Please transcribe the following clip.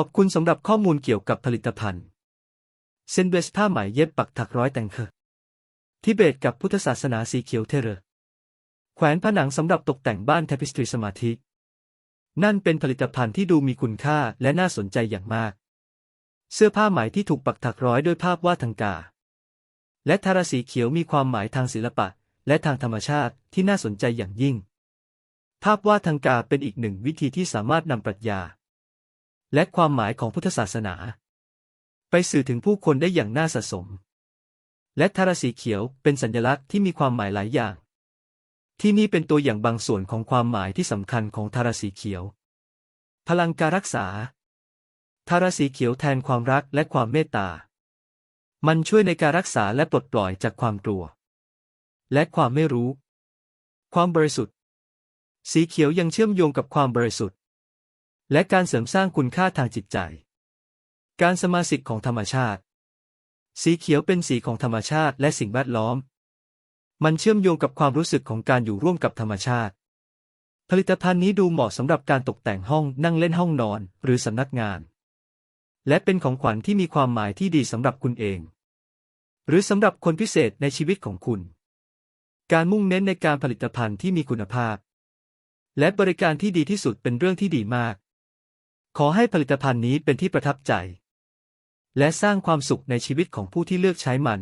ขอบคุณสำหรับข้อมูลเกี่ยวกับผลิตภัณฑ์ เซนเบสผ้าไหมเย็บปักถักร้อยแต่งเคอทิเบตกับพุทธศาสนาสีเขียวเทเรแขวนผนังสำหรับตกแต่งบ้านเทพิสตรีสมาธิ นั่นเป็นผลิตภัณฑ์ที่ดูมีคุณค่าและน่าสนใจอย่างมาก เสื้อผ้าไหมที่ถูกปักถักร้อยด้วยภาพวาดทางกา และทาราสีเขียวมีความหมายทางศิลปะ และทางธรรมชาติที่น่าสนใจอย่างยิ่ง ภาพวาดทางกาเป็นอีกหนึ่งวิธีที่สามารถนำปรัชญา และความหมายของพุทธศาสนา ไปสื่อถึงผู้คนได้อย่างน่าสะสม และทาราสีเขียวเป็นสัญลักษณ์ที่มีความหมายหลายอย่าง ที่นี่เป็นตัวอย่างบางส่วนของความหมายที่สำคัญของทาราสีเขียว พลังการรักษา ทาราสีเขียวแทนความรักและความเมตตา มันช่วยในการรักษาและปลดปล่อยจากความกลัว และความไม่รู้ ความบริสุทธิ์ สีเขียวยังเชื่อมโยงกับความบริสุทธิ์ และการเสริมสร้างคุณค่าทางจิตใจ การสมาสิทธิ์ของธรรมชาติ สีเขียวเป็นสีของธรรมชาติและสิ่งแวดล้อม มันเชื่อมโยงกับความรู้สึกของการอยู่ร่วมกับธรรมชาติ ผลิตภัณฑ์นี้ดูเหมาะสำหรับการตกแต่งห้องนั่งเล่นห้องนอน หรือสำนักงาน และเป็นของขวัญที่มีความหมายที่ดีสำหรับคุณเอง หรือสำหรับคนพิเศษในชีวิตของคุณ การมุ่งเน้นในการผลิตภัณฑ์ที่มีคุณภาพ และบริการที่ดีที่สุดเป็นเรื่องที่ดีมาก ขอให้ผลิตภัณฑ์นี้เป็นที่ประทับใจ และสร้างความสุขในชีวิตของผู้ที่เลือกใช้มัน